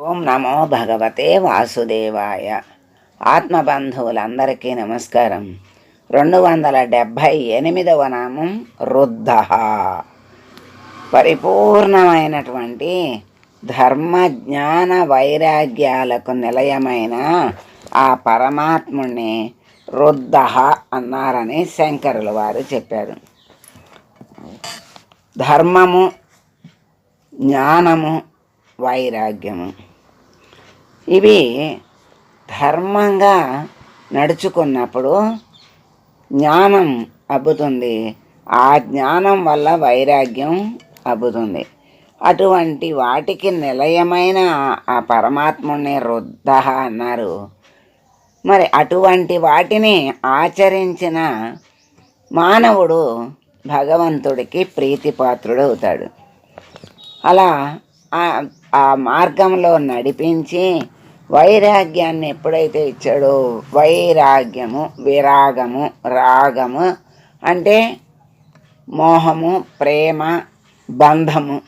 ఓం నమో భగవతే వాసుదేవాయ. ఆత్మబంధువులందరికీ నమస్కారం. రెండు వందల డెబ్భై ఎనిమిదవ నామం రుద్ధ. పరిపూర్ణమైనటువంటి ధర్మ జ్ఞాన వైరాగ్యాలకు నిలయమైన ఆ పరమాత్ముణ్ణి రుద్ధ అన్నారని శంకరుల వారు చెప్పారు. ధర్మము జ్ఞానము వైరాగ్యము. ఇవి ధర్మంగా నడుచుకున్నప్పుడు జ్ఞానం అబ్బుతుంది. ఆ జ్ఞానం వల్ల వైరాగ్యం అబ్బుతుంది. అటువంటి వాటికి నిలయమైన ఆ పరమాత్ముని రుద్ధ అన్నారు. మరి అటువంటి వాటిని ఆచరించిన మానవుడు భగవంతుడికి ప్రీతిపాత్రుడు అవుతాడు. అలా ఆ- ఆ మార్గంలో నడిపించి వైరాగ్యాన్ని ఎప్పుడైతే ఇచ్చాడో వైరాగ్యము విరాగము రాగము అంటే మోహము ప్రేమ బంధము.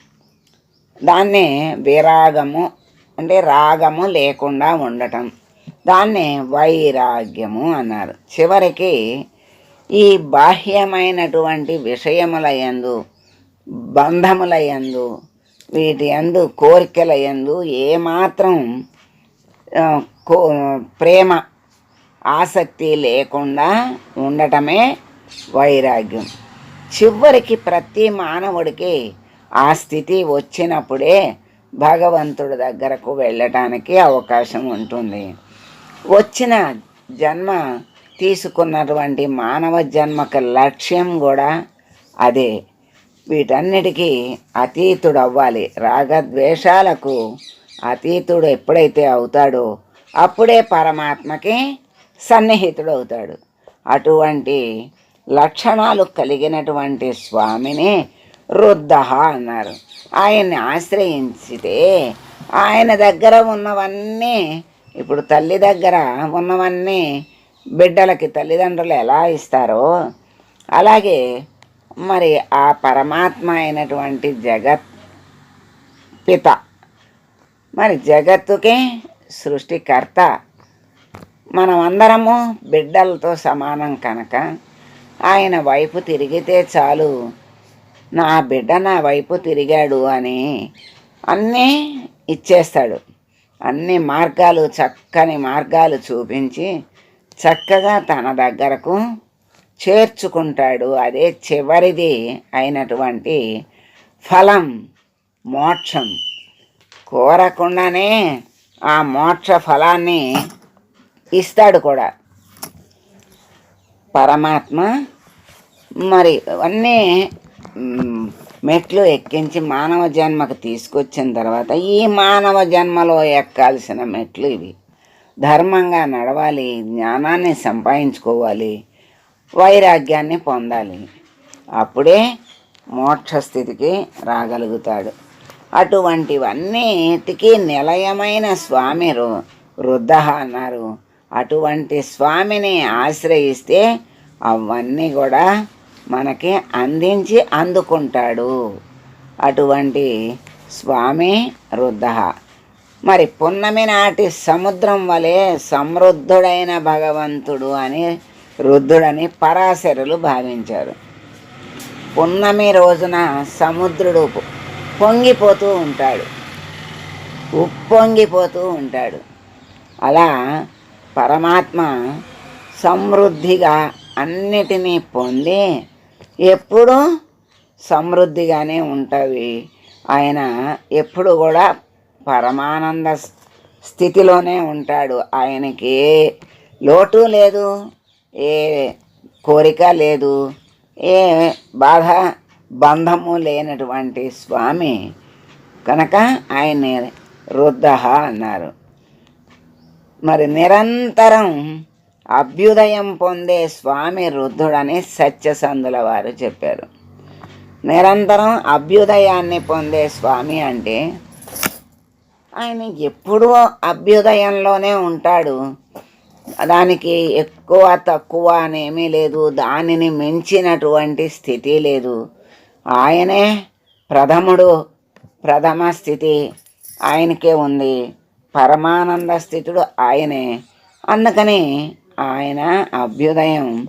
దాన్నే విరాగము అంటే రాగము లేకుండా ఉండటం. దాన్నే వైరాగ్యము అన్నారు. చివరికి ఈ బాహ్యమైనటువంటి విషయముల యందు బంధముల యందు వీటి యందు కోరికల యందు ఏమాత్రం ప్రేమ ఆసక్తి లేకుండా ఉండటమే వైరాగ్యం. చివరికి ప్రతి మానవుడికి ఆ స్థితి వచ్చినప్పుడే భగవంతుడి దగ్గరకు వెళ్ళటానికి అవకాశం ఉంటుంది. వచ్చిన జన్మ తీసుకున్నటువంటి మానవ జన్మకు లక్ష్యం కూడా అదే. వీటన్నిటికీ అతీతుడు అవ్వాలి రాగద్వేషాలకు అతీతుడు ఎప్పుడైతే అవుతాడో అప్పుడే పరమాత్మకి సన్నిహితుడు అవుతాడు అటువంటి లక్షణాలు కలిగినటువంటి స్వామిని రుద్ధ అన్నారు. ఆయన్ని ఆశ్రయించితే ఆయన దగ్గర ఉన్నవన్నీ ఇప్పుడు తల్లి దగ్గర ఉన్నవన్నీ బిడ్డలకి తల్లిదండ్రులు ఎలా ఇస్తారో అలాగే మరి ఆ పరమాత్మ అయినటువంటి జగత్ పిత మరి జగత్తుకే సృష్టికర్త. మనమందరము బిడ్డలతో సమానం కనుక ఆయన వైపు తిరిగితే చాలు. నా బిడ్డ నా వైపు తిరిగాడు అని అన్నీ ఇచ్చేస్తాడు. అన్ని మార్గాలు చక్కని మార్గాలు చూపించి చక్కగా తన దగ్గరకు చేర్చుకుంటాడు. అదే చివరిది అయినటువంటి ఫలం మోక్షం. కోరకుండానే ఆ మోక్ష ఫలాన్ని ఇస్తాడు కూడా. పరమాత్మ మరి అన్నీ మెట్లు ఎక్కించి మానవ జన్మకు తీసుకొచ్చిన తర్వాత ఈ మానవ జన్మలో ఎక్కాల్సిన మెట్లు ఇవి. ధర్మంగా నడవాలి జ్ఞానాన్ని సంపాదించుకోవాలి వైరాగ్యాన్ని పొందాలి. అప్పుడే మోక్ష స్థితికి రాగలుగుతాడు. అటువంటివన్నిటికీ నిలయమైన స్వామి రు అన్నారు. అటువంటి స్వామిని ఆశ్రయిస్తే అవన్నీ కూడా మనకి అందించి అందుకుంటాడు. అటువంటి స్వామి వృద్ధ. మరి పున్నమి నాటి సముద్రం వలె సమృద్ధుడైన భగవంతుడు అని రుద్ధుడని పరాశరులు భావించారు. పున్నమి రోజున సముద్రుడు పొంగిపోతూ ఉంటాడు. ఉప్పొంగిపోతూ ఉంటాడు. అలా పరమాత్మ సమృద్ధిగా అన్నిటినీ పొంది ఎప్పుడూ సమృద్ధిగానే ఉంటుంది. ఆయన ఎప్పుడు కూడా పరమానంద స్థితిలోనే ఉంటాడు. ఆయనకి లోటు లేదు ఏ కోరిక లేదు ఏ బాధ బంధము లేనటువంటి స్వామి కనుక ఆయన్ని రుద్ధ అన్నారు. మరి నిరంతరం అభ్యుదయం పొందే స్వామి రుద్ధుడని సత్యసంధుల వారు చెప్పారు. నిరంతరం అభ్యుదయాన్ని పొందే స్వామి అంటే ఆయన ఎప్పుడూ అభ్యుదయంలోనే ఉంటాడు. దానికి ఎక్కువ తక్కువ అనేమీ లేదు. దానిని మించినటువంటి స్థితి లేదు. ఆయనే ప్రథముడు ప్రథమ స్థితి ఆయనకే ఉంది. పరమానంద స్థితుడు ఆయనే. అందుకని ఆయన అభ్యుదయం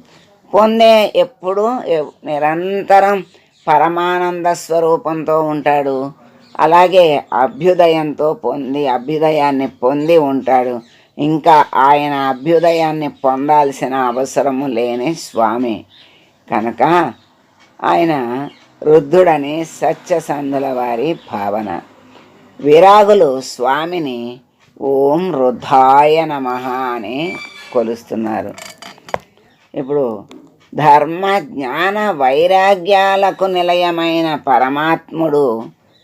పొందే ఎప్పుడు నిరంతరం పరమానంద స్వరూపంతో ఉంటాడు. అలాగే అభ్యుదయంతో పొంది అభ్యుదయాన్ని పొంది ఉంటాడు. ఇంకా ఆయన అభ్యుదయాన్ని పొందాల్సిన అవసరము లేని స్వామి. కనుక ఆయన రుద్ధుడని సత్యసంధుల వారి భావన. విరాగులు స్వామిని ఓం రుద్ధాయ నమ అని కొలుస్తున్నారు. ఇప్పుడు ధర్మ జ్ఞాన వైరాగ్యాలకు నిలయమైన పరమాత్ముడు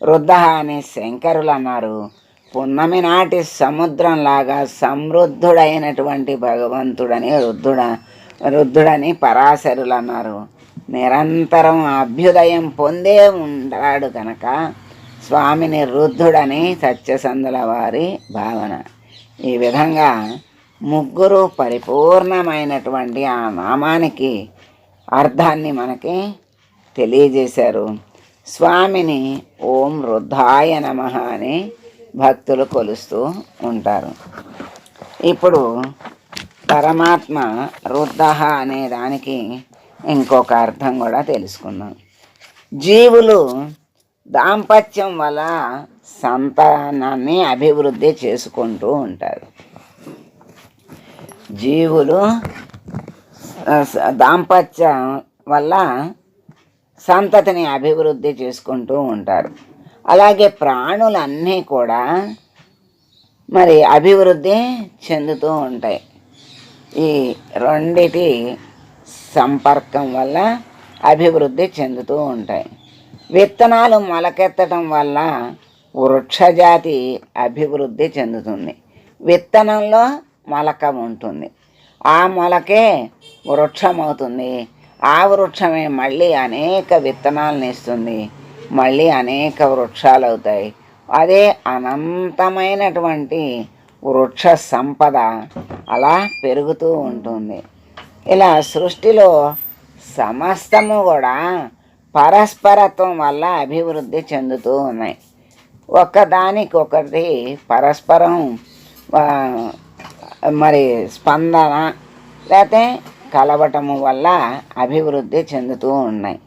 రుద్ధ అని శంకరులు అన్నారు పున్నమి నాటి సముద్రంలాగా సమృద్ధుడైనటువంటి భగవంతుడని రుద్ధుడ రుద్ధుడని పరాశరులు అన్నారు నిరంతరం అభ్యుదయం పొందే ఉంటాడు కనుక స్వామిని రుద్ధుడని సత్యసంధుల వారి భావన. ఈ విధంగా ముగ్గురు పరిపూర్ణమైనటువంటి ఆ నామానికి అర్థాన్ని మనకి తెలియజేశారు. స్వామిని ఓం రుద్ధాయ నమ అని భక్తులు కొలుస్తూ ఉంటారు. ఇప్పుడు పరమాత్మ రుద్ధ అనే దానికి ఇంకొక అర్థం కూడా తెలుసుకుందాం. జీవులు దాంపత్యం వల్ల సంతానాన్ని అభివృద్ధి చేసుకుంటూ ఉంటారు. జీవులు దాంపత్యం వల్ల సంతతిని అభివృద్ధి చేసుకుంటూ ఉంటారు. అలాగే ప్రాణులన్నీ కూడా మరి అభివృద్ధి చెందుతూ ఉంటాయి. ఈ రెండిటి సంపర్కం వల్ల అభివృద్ధి చెందుతూ ఉంటాయి. విత్తనాలు మొలకెత్తడం వల్ల వృక్షజాతి అభివృద్ధి చెందుతుంది. విత్తనంలో మొలక ఉంటుంది. ఆ మొలకే వృక్షమవుతుంది. ఆ వృక్షమే మళ్ళీ అనేక విత్తనాలను ఇస్తుంది. మళ్ళీ అనేక వృక్షాలు అవుతాయి అదే అనంతమైనటువంటి వృక్ష సంపద అలా పెరుగుతూ ఉంటుంది. ఇలా సృష్టిలో సమస్తము కూడా పరస్పరత్వం వల్ల అభివృద్ధి చెందుతూ ఉన్నాయి. ఒకదానికొకటి పరస్పరం మరి స్పందన లేకపోతే కలవటము వల్ల అభివృద్ధి చెందుతూ ఉన్నాయి.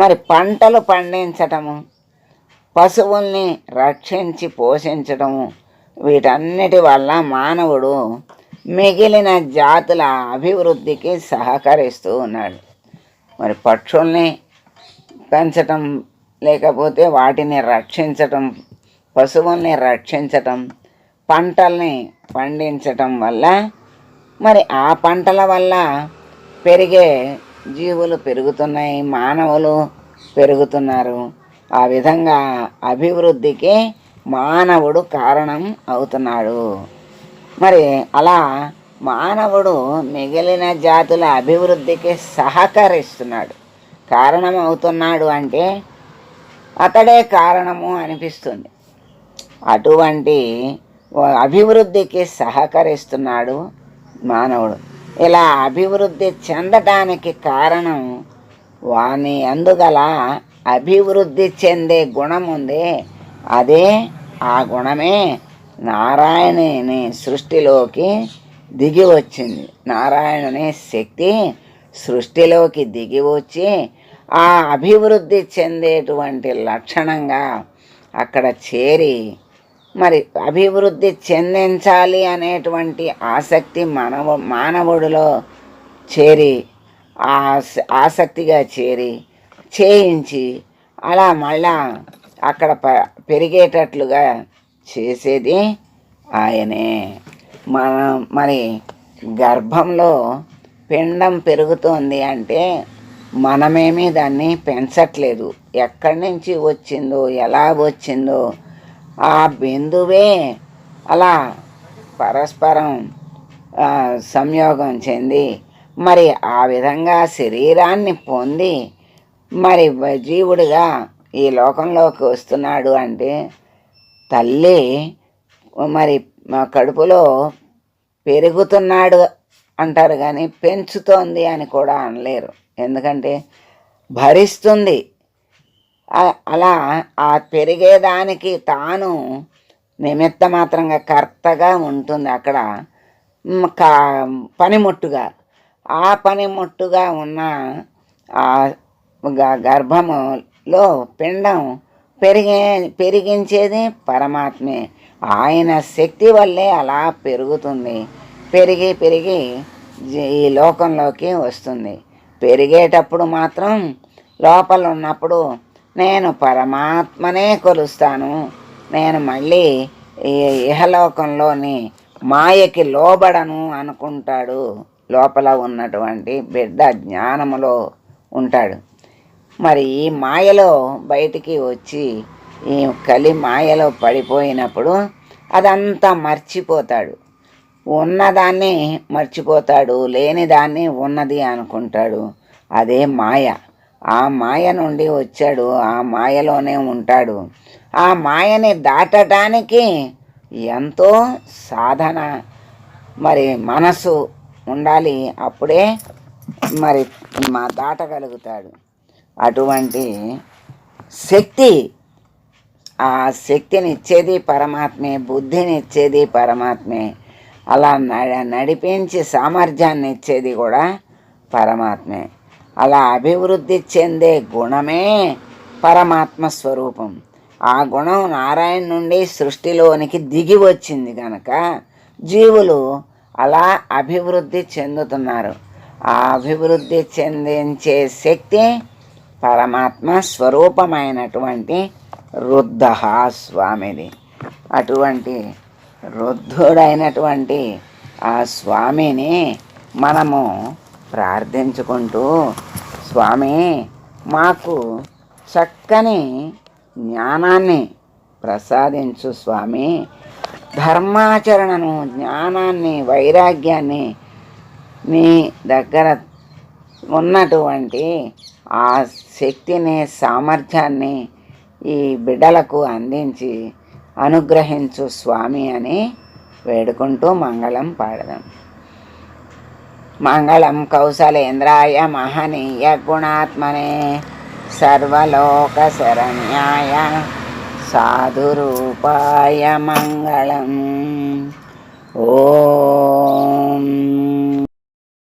మరి పంటలు పండించటము పశువుల్ని రక్షించి పోషించటము వీటన్నిటి వల్ల మానవుడు మిగిలిన జాతుల అభివృద్ధికి సహకరిస్తూ ఉన్నాడు. మరి పక్షుల్ని పెంచటం లేకపోతే వాటిని రక్షించటం పశువుల్ని రక్షించటం పంటల్ని పండించటం వల్ల మరి ఆ పంటల వల్ల పెరిగే జీవులు పెరుగుతున్నాయి మానవులు పెరుగుతున్నారు. ఆ విధంగా అభివృద్ధికి మానవుడు కారణం అవుతున్నాడు. మరి అలా మానవుడు మిగిలిన జాతుల అభివృద్ధికి సహకరిస్తున్నాడు. కారణం అవుతున్నాడు అంటే అతడే కారణము అనిపిస్తుంది. అటువంటి అభివృద్ధికి సహకరిస్తున్నాడు మానవుడు. ఇలా అభివృద్ధి చెందటానికి కారణం వాని అందుగల అభివృద్ధి చెందే గుణం ఉంది అదే ఆ గుణమే నారాయణుని సృష్టిలోకి దిగి వచ్చింది. నారాయణుని శక్తి సృష్టిలోకి దిగి వచ్చి ఆ అభివృద్ధి చెందేటువంటి లక్షణంగా అక్కడ చేరి మరి అభివృద్ధి చెందించాలి అనేటువంటి ఆసక్తి మానవ మానవుడిలో చేరి ఆ ఆసక్తిగా చేరి చేయించి అలా మళ్ళా అక్కడ ప పెరిగేటట్లుగా చేసేది ఆయనే. మనం మరి గర్భంలో పిండం పెరుగుతోంది అంటే మనమేమీ దాన్ని పెంచట్లేదు. ఎక్కడి నుంచి వచ్చిందో ఎలా వచ్చిందో ఆ బిందువే అలా పరస్పరం సంయోగం చెంది మరి ఆ విధంగా శరీరాన్ని పొంది మరి జీవుడిగా ఈ లోకంలోకి వస్తున్నాడు అంటే తల్లి మరి మా కడుపులో పెరుగుతున్నాడు అంటారు కానీ పెంచుతోంది అని కూడా అనలేరు. ఎందుకంటే భరిస్తుంది. అలా ఆ పెరిగేదానికి తాను నిమిత్త మాత్రంగా కర్తగా ఉంటుంది అక్కడ. కా పనిముట్టుగా. ఆ పనిముట్టుగా ఉన్న ఆ గ- గర్భములో పిండం పెరిగే పెరిగించేది పరమాత్మే. ఆయన శక్తి వల్లే అలా పెరుగుతుంది. పెరిగి పెరిగి ఈ లోకంలోకి వస్తుంది. పెరిగేటప్పుడు మాత్రం లోపల ఉన్నప్పుడు నేను పరమాత్మనే కొలుస్తాను. నేను మళ్ళీ ఈ ఇహలోకంలోని మాయకి లోబడను అనుకుంటాడు. లోపల ఉన్నటువంటి బిడ్డ జ్ఞానములో ఉంటాడు. మరి ఈ మాయలో బయటికి వచ్చి ఈ కలి మాయలో పడిపోయినప్పుడు అదంతా మర్చిపోతాడు. ఉన్నదాన్ని మర్చిపోతాడు లేని దాన్ని ఉన్నది అనుకుంటాడు. అదే మాయ. ఆ మాయ నుండి వచ్చాడు ఆ మాయలోనే ఉంటాడు. ఆ మాయని దాటడానికి ఎంతో సాధన మరి మనసు ఉండాలి. అప్పుడే మరి మా దాటగలుగుతాడు. అటువంటి శక్తి ఆ శక్తిని ఇచ్చేది పరమాత్మే బుద్ధిని ఇచ్చేది పరమాత్మే అలా న- నడిపించి సామర్థ్యాన్ని ఇచ్చేది కూడా పరమాత్మే. అలా అభివృద్ధి చెందే గుణమే పరమాత్మ స్వరూపం. ఆ గుణం నారాయణ నుండి సృష్టిలోనికి దిగి వచ్చింది కనుక జీవులు అలా అభివృద్ధి చెందుతున్నారు. ఆ అభివృద్ధి చెందించే శక్తి పరమాత్మ స్వరూపమైనటువంటి రుద్ధ స్వామిది. అటువంటి రుద్ధుడైనటువంటి ఆ స్వామిని మనము ప్రార్థించుకుంటూ స్వామి మాకు చక్కని జ్ఞానాన్ని ప్రసాదించు స్వామి. ధర్మాచరణను జ్ఞానాన్ని వైరాగ్యాన్ని నీ దగ్గర ఉన్నటువంటి ఆ శక్తిని సామర్థ్యాన్ని ఈ బిడ్డలకు అందించి అనుగ్రహించు స్వామి అని వేడుకుంటూ మంగళం పాడదాం. మంగళం కౌశలేంద్రాయ మహనీయ గుణాత్మనే సర్వలోక శరణ్యాయ సాధురూపాయ మంగళం. ఓం